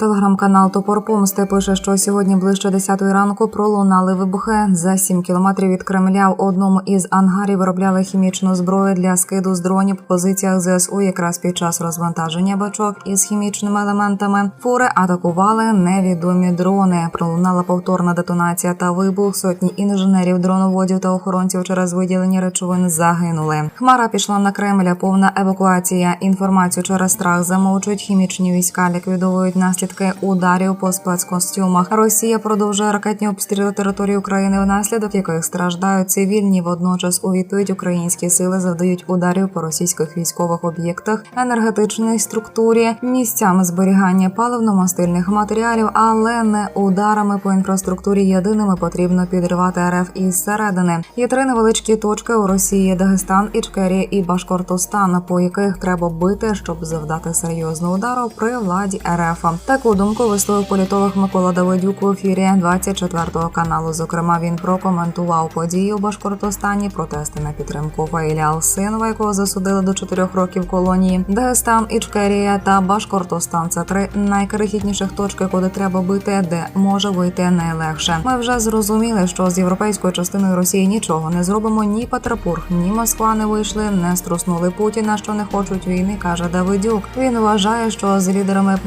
Телеграм-канал Топор Помсти пише, що сьогодні ближче 10 ранку пролунали вибухи за 7 кілометрів від Кремля. В одному із ангарів виробляли хімічну зброю для скиду з дронів в позиціях ЗСУ. Якраз під час розвантаження бачок із хімічними елементами фури атакували невідомі дрони. Пролунала повторна детонація та вибух. Сотні інженерів, дроноводів та охоронців через виділення речовин загинули. Хмара пішла на Кремля. Повна евакуація. Інформацію через страх замовчують хімічні війська, ліквідовують наслідки ударів по спецкостюмах. Росія продовжує ракетні обстріли території України, внаслідок яких страждають цивільні. Водночас у відповідь українські сили завдають ударів по російських військових об'єктах, енергетичній структурі, місцями зберігання паливно-мастильних матеріалів, але не ударами по інфраструктурі. Єдиними потрібно підривати РФ із середини. Є три невеличкі точки у Росії: Дагестан, Ічкерія і Башкортостан, по яких треба бити, щоб завдати серйозного удару при владі РФ. Таку думку висловив політолог Микола Давидюк в ефірі 24 каналу. Зокрема, він прокоментував події у Башкортостані, протести на підтримку Фаїля Алсинова, якого засудили до 4 років колонії. Дагестан, Ічкерія та Башкортостан це три найкрихітніших точки, куди треба бити, де може вийти найлегше. Ми вже зрозуміли, що з європейською частиною Росії нічого не зробимо. Ні Петербург, ні Москва не вийшли, не струснули Путіна, що не хочуть війни, каже Давидюк. Він вважає, що з лідерами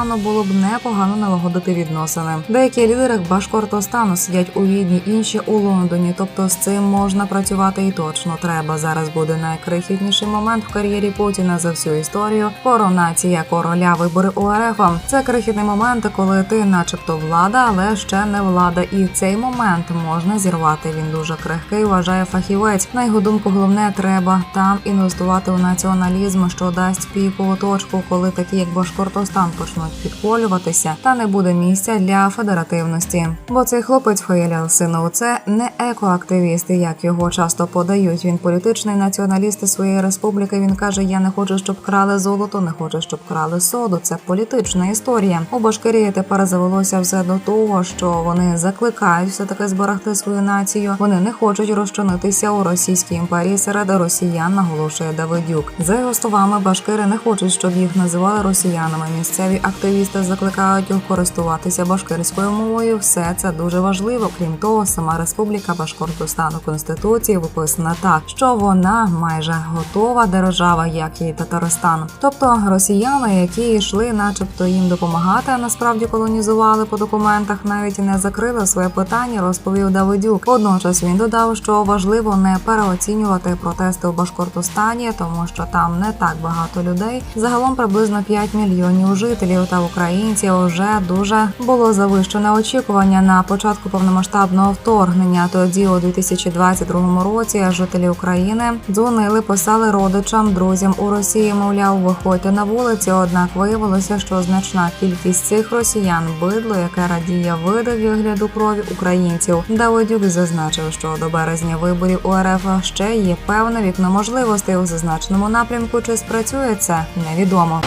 Башкортостану було б непогано налагодити відносини. Деякі лідери Башкортостану сидять у Відні, інші у Лондоні. Тобто з цим можна працювати і точно треба. Зараз буде найкрихітніший момент в кар'єрі Путіна за всю історію. Коронація короля вибори у РФ. Це крихітний момент, коли ти, начебто, влада, але ще не влада. І цей момент можна зірвати. Він дуже крихкий, вважає фахівець. На його думку, головне треба там інвестувати у націоналізм, що дасть пікову точку, коли такі як Башкортостан почнуть підколюватися, та не буде місця для федеративності. Бо цей хлопець Фаєля Алсинов – це не екоактивіст, як його часто подають. Він політичний націоналіст своєї республіки. Він каже: Я не хочу, щоб крали золото, не хочу, щоб крали соду. Це політична історія. У Башкирії тепер завелося все до того, що вони закликають все таки зберегти свою націю. Вони не хочуть розчинитися у російській імперії серед росіян, наголошує Давидюк. За його словами, башкири не хочуть, щоб їх називали росіянами. Місцеві активісти закликають користуватися башкирською мовою. Все це дуже важливо. Крім того, сама республіка Башкортостан у конституції виписана так, що вона майже готова держава, як і Татарстан. Тобто росіяни, які йшли, начебто їм допомагати, а насправді колонізували по документах, навіть не закрили своє питання, розповів Давидюк. Водночас він додав, що важливо не переоцінювати протести у Башкортостані, тому що там не так багато людей. Загалом приблизно 5 мільйонів жителів та українців вже дуже було завищене очікування на початку повномасштабного вторгнення. Тоді, у 2022 році, жителі України дзвонили, писали родичам, друзям у Росії. Мовляв, виходьте на вулиці. Однак виявилося, що значна кількість цих росіян бидло, яке радіє виду вигляду крові українців. Давидюк зазначив, що до березня виборів у РФ ще є певне вікно можливостей у зазначеному напрямку. Чи спрацює це невідомо.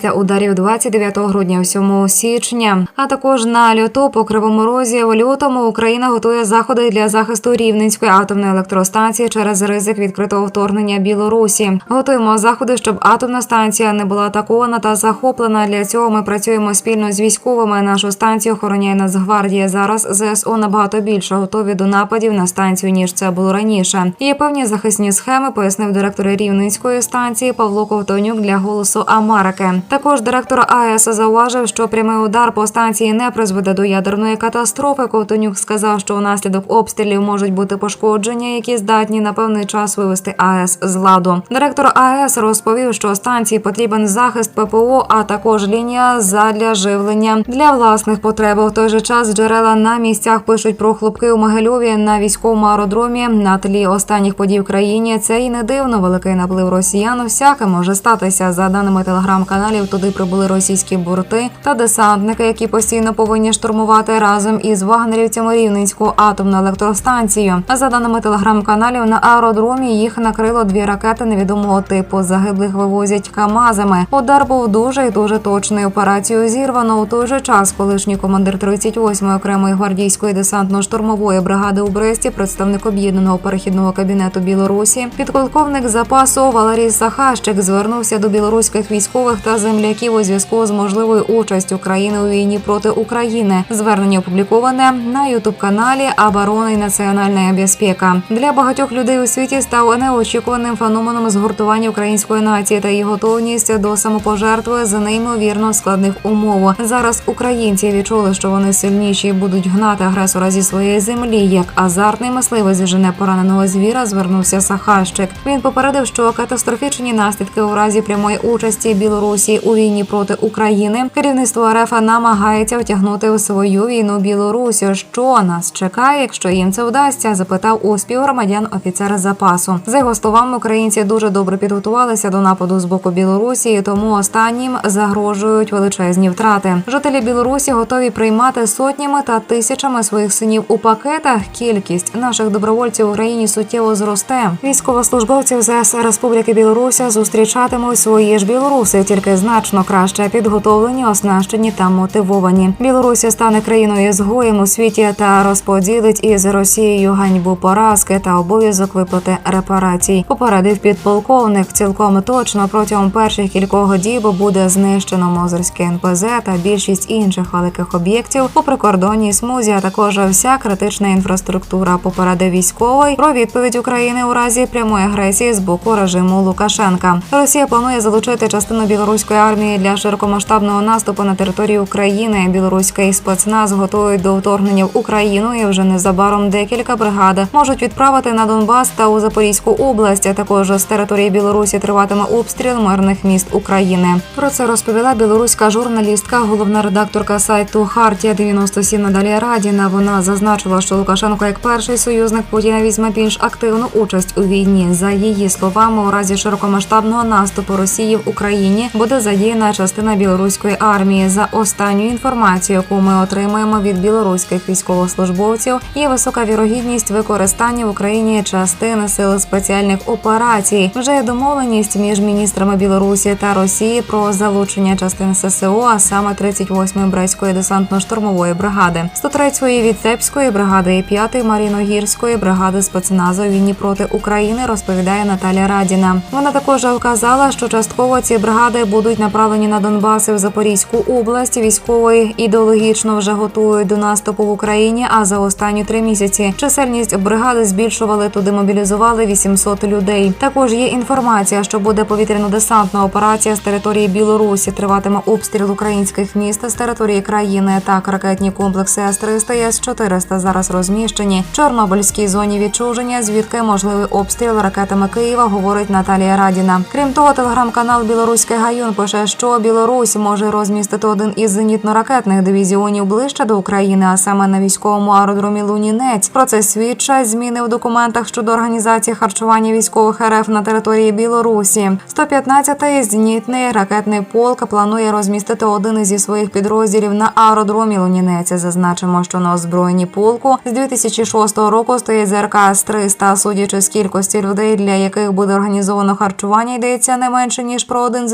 Після ударів 29 грудня, 7 січня, а також на льоту по кривому розі в лютому Україна готує заходи для захисту рівненської атомної електростанції через ризик відкритого вторгнення Білорусі. Готуємо заходи, щоб атомна станція не була атакована та захоплена. Для цього ми працюємо спільно з військовими. Нашу станцію охороняє Нацгвардія. Зараз ЗСУ набагато більше готові до нападів на станцію ніж це було раніше. Є певні захисні схеми, пояснив директор рівненської станції Павло Ковтонюк для голосу Америки. Також директор АЕС зауважив, що прямий удар по станції не призведе до ядерної катастрофи. Ковтонюк сказав, що внаслідок обстрілів можуть бути пошкодження, які здатні на певний час вивести АЕС з ладу. Директор АЕС розповів, що станції потрібен захист ППО, а також лінія задля живлення для власних потреб. У той же час джерела на місцях пишуть про хлопки у Могильові на військовому аеродромі на тлі останніх подій в країні. Це і не дивно. Великий наплив росіян. Всяке може статися за даними телеграм-каналів. Туди прибули російські борти та десантники, які постійно повинні штурмувати разом із вагнерівцями Рівненську атомну електростанцію. За даними телеграм-каналів на аеродромі їх накрило дві ракети невідомого типу. Загиблих вивозять камазами. Удар був дуже і дуже точний. Операцію зірвано у той же час. Колишній командир 38-ї окремої гвардійської десантно-штурмової бригади у Бресті, представник об'єднаного перехідного кабінету Білорусі, підполковник запасу Валерій Сахащик звернувся до білоруських військових та земляків у зв'язку з можливою участю країни у війні проти України. Звернення опубліковане на ютуб каналі Оборона і національна безпека. Для багатьох людей у світі став неочікуваним феноменом згуртування української нації та її готовність до самопожертви за неймовірно складних умов. Зараз українці відчули, що вони сильніші будуть гнати агресора зі своєї землі. Як азартний мисливець жене пораненого звіра, звернувся Сахащик. Він попередив, що катастрофічні наслідки у разі прямої участі Білорусі у війні проти України керівництво РФ намагається втягнути в свою війну Білорусі. Що нас чекає, якщо їм це вдасться? запитав у співгромадян офіцер запасу. За його словами, українці дуже добре підготувалися до нападу з боку Білорусі, тому останнім загрожують величезні втрати. Жителі Білорусі готові приймати сотнями та тисячами своїх синів у пакетах. Кількість наших добровольців в Україні суттєво зросте. Військовослужбовців ЗС Республіки Білоруся зустрічатимуть свої ж білоруси, тільки значно краще підготовлені, оснащені та мотивовані. Білорусі стане країною ізгоєм у світі та розподілить із Росією ганьбу поразки та обов'язок виплати репарацій. Попередив підполковник. Цілком точно протягом перших кількох діб буде знищено Мозерське НПЗ та більшість інших великих об'єктів у прикордонній смузі, а також вся критична інфраструктура. Попередив військовий про відповідь України у разі прямої агресії з боку режиму Лукашенка. Росія планує залучити частину білоруської армії для широкомасштабного наступу на територію України. Білоруський спецназ готують до вторгнення в Україну і вже незабаром декілька бригад можуть відправити на Донбас та у Запорізьку область. А також з території Білорусі триватиме обстріл мирних міст України. Про це розповіла білоруська журналістка, головна редакторка сайту Хартія 97 Наталія Радіна. Вона зазначила, що Лукашенко як перший союзник Путіна візьме більш активну участь у війні. За її словами, у разі широкомасштабного наступу Росії в Україні буде задіяна частина білоруської армії. За останню інформацію, яку ми отримуємо від білоруських військовослужбовців, є висока вірогідність використання в Україні частини сил спеціальних операцій. Вже домовленість між міністрами Білорусі та Росії про залучення частин ССО, а саме 38-ї Брестської десантно-штурмової бригади, 103-ї Вітебської бригади і 5-ї Маріногірської бригади спецназу війні проти України. Розповідає Наталя Радіна. Вона також вказала, що частково ці бригади будуть направлені на Донбас і в Запорізьку область. Військової ідеологічно вже готують до наступу в Україні. А за останні три місяці чисельність бригади збільшували туди. Мобілізували 800 людей. Також є інформація, що буде повітряно-десантна операція з території Білорусі. Триватиме обстріл українських міст з території країни. Так ракетні комплекси С-300 і С-400 зараз розміщені в Чорнобильській зоні відчуження, звідки можливий обстріл ракетами Києва, говорить Наталія Радіна. Крім того, телеграм-канал Білоруський Гаюн пише, що Білорусь може розмістити один із зенітно-ракетних дивізіонів ближче до України, а саме на військовому аеродромі Лунінець. Про це свідчать зміни в документах щодо організації харчування військових РФ на території Білорусі. 115-й зенітний ракетний полк планує розмістити один із своїх підрозділів на аеродромі Лунінець. Зазначимо, що на озброєнні полку з 2006 року стоїть ЗРК С-300, судячи з кількості людей, для яких буде організовано харчування, йдеться не менше ніж про один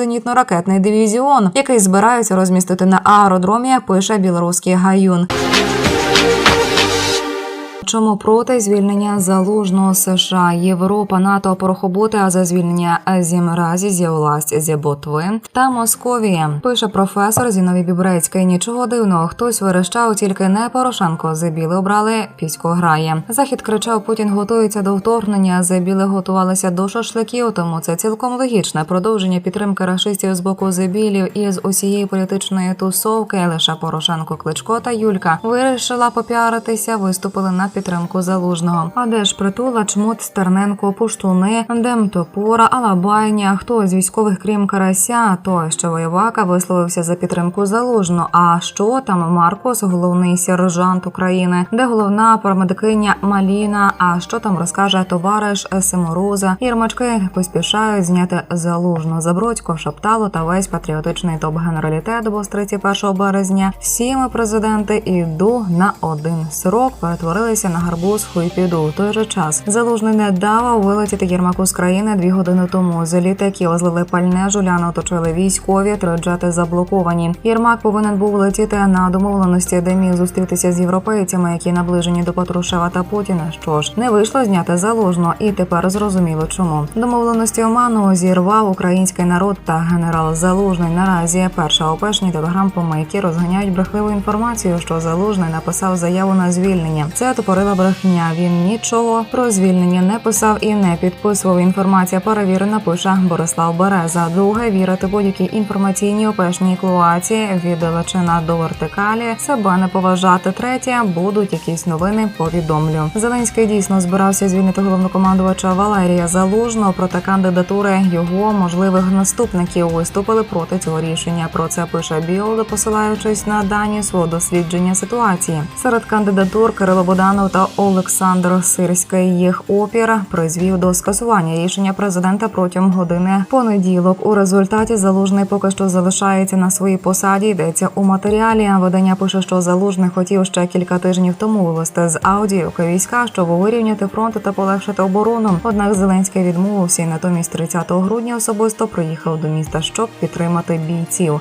зенітно-ракетний дивізіон, який збираються розмістити на аеродромі. Пише білоруський гаюн. Чому проти звільнення залужного США Європа, НАТО порохоботи, а за звільнення зімразі зі власть зі ботви та Московія пише професор Зіновій Бібрецький. Нічого дивного, хтось верещав, тільки не Порошенко. Зебіли обрали пісько грає. Захід кричав: Путін готується до вторгнення. Зебіли готувалися до шашликів. Тому це цілком логічне продовження підтримки рашистів з боку зебілів і з усієї політичної тусовки. Лише Порошенко, Кличко та Юлька вирішила попіаритися, виступили на підтримку залужного. А де ж притула, чмут, Стерненко, Пуштуни, Демтопора, Алабайня, хто з військових, крім Карася, той що воєвака висловився за підтримку залужного. А що там Маркос, головний сержант України, де головна парамедикиня Маліна? А що там розкаже товариш Семороза? Єрмачки поспішають зняти залужну Забродько, Шаптало та весь патріотичний топ-генералітет, бо з 31 березня всі ми президенти іду на один срок перетворилися сівся на гарбуз, хуй піду. В той же час залужний не дав вилетіти Єрмаку з країни дві години тому. З літаків злили пальне, жуляни оточили військові, три заблоковані. Єрмак повинен був летіти на домовленості, де міг зустрітися з європейцями, які наближені до Патрушева та Путіна. Що ж, не вийшло зняти залужно, і тепер зрозуміло чому. Домовленості оману зірвав український народ та генерал Залужний. Наразі перша опешні телеграм-помийки розганяють брехливу інформацію, що Залужний написав заяву на звільнення. Це топорила брехня. Він нічого про звільнення не писав і не підписував. Інформація перевірена. Пише Борислав Береза. Друге вірити будь-якій інформаційній опешній клуації від величина до вертикалі, себе не поважати. Третє будуть якісь новини. Повідомлю. Зеленський дійсно збирався звільнити головнокомандувача Валерія Залужного. Проте кандидатури його можливих наступників виступили проти цього рішення. Про це пише Білд, посилаючись на дані свого дослідження ситуації. Серед кандидатур Кирило Буданов та Олександр Сирський. Їх опір призвів до скасування рішення президента протягом години понеділок. У результаті залужний поки що залишається на своїй посаді. Йдеться у матеріалі. Видання пише, що залужний хотів ще кілька тижнів тому вивести з аудіоки війська, щоб вирівняти фронт та полегшити оборону. Однак Зеленський відмовився і натомість 30 грудня особисто приїхав до міста, щоб підтримати бійців.